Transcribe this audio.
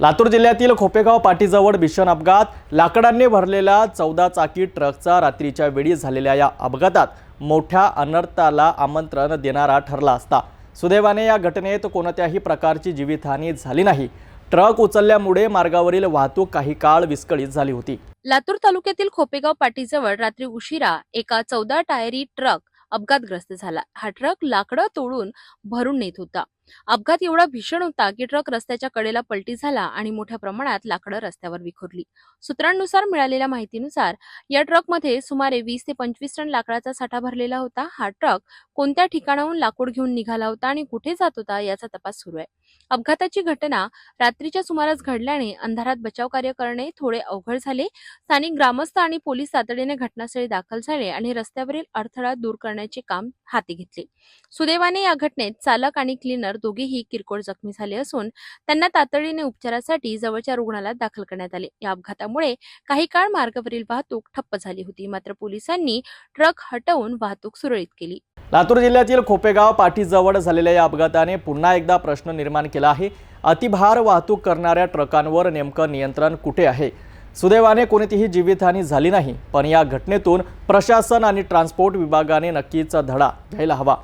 लातूर जिल्ह्यातील खोपेगाव पाटीजवळ भीषण अपघात. लाकडांनी भरलेला चौदा चाकी ट्रकचा रात्रीच्या वेळी झालेल्या या अपघातात मोठ्या अनर्थाला आमंत्रण देणारा ठरला असता. सुदैवाने या घटनेत कोणत्याही प्रकारची जीवितहानी झाली नाही. ट्रक उचलल्यामुळे मार्गावरील वाहतूक काही काळ विस्कळीत झाली होती. लातूर तालुक्यातील खोपेगाव पाटीजवळ रात्री उशिरा एका चौदा टायरी ट्रक अपघातग्रस्त झाला. हा ट्रक लाकडं तोडून भरून नेत होता. अपघात एवढा भीषण होता की ट्रक रस्त्याच्या कडेला पलटी झाला आणि मोठ्या प्रमाणात लाकडं रस्त्यावर विखुरली. सूत्रांनुसार मिळालेल्या माहितीनुसार या ट्रकमध्ये सुमारे वीस ते पंचवीस टन लाकडाचा साठा भरलेला होता. हा ट्रक कोणत्या ठिकाणाहून लाकूड घेऊन निघाला होता आणि कुठे जात होता याचा तपास सुरू आहे. अपघाताची घटना रात्रीच्या सुमारास घडल्याने अंधारात बचाव कार्य करणे थोडे अवघड झाले. स्थानिक ग्रामस्थ आणि पोलीस तातडीने घटनास्थळी दाखल झाले आणि रस्त्यावरील अडथळा दूर करण्याचे काम हाती घेतले. सुदैवाने या घटनेत चालक आणि क्लीनर दोघेही किरकोळ जखमी झाले असून त्यांना तातडीने उपचारासाठी जवळच्या रुग्णालयात दाखल करण्यात आले. या अपघातामुळे काही काळ मार्गावरील वाहतूक ठप्प झाली होती. मात्र पोलिसांनी ट्रक हटवून वाहतूक सुरळीत केली. लातूर जिल्ह्यातील खोपेगाव पाठीजवळ झालेल्या या अपघाताने पुन्हा एकदा प्रश्न निर्माण केला आहे. अतिभार वाहतूक करणाऱ्या ट्रकांवर नेमकं नियंत्रण कुठे आहे? सुदैवाने कोणतीही जीवितहानी झाली नाही पण या घटनेतून प्रशासन आणि ट्रान्सपोर्ट विभागाने नक्कीच धडा घ्यायला हवा.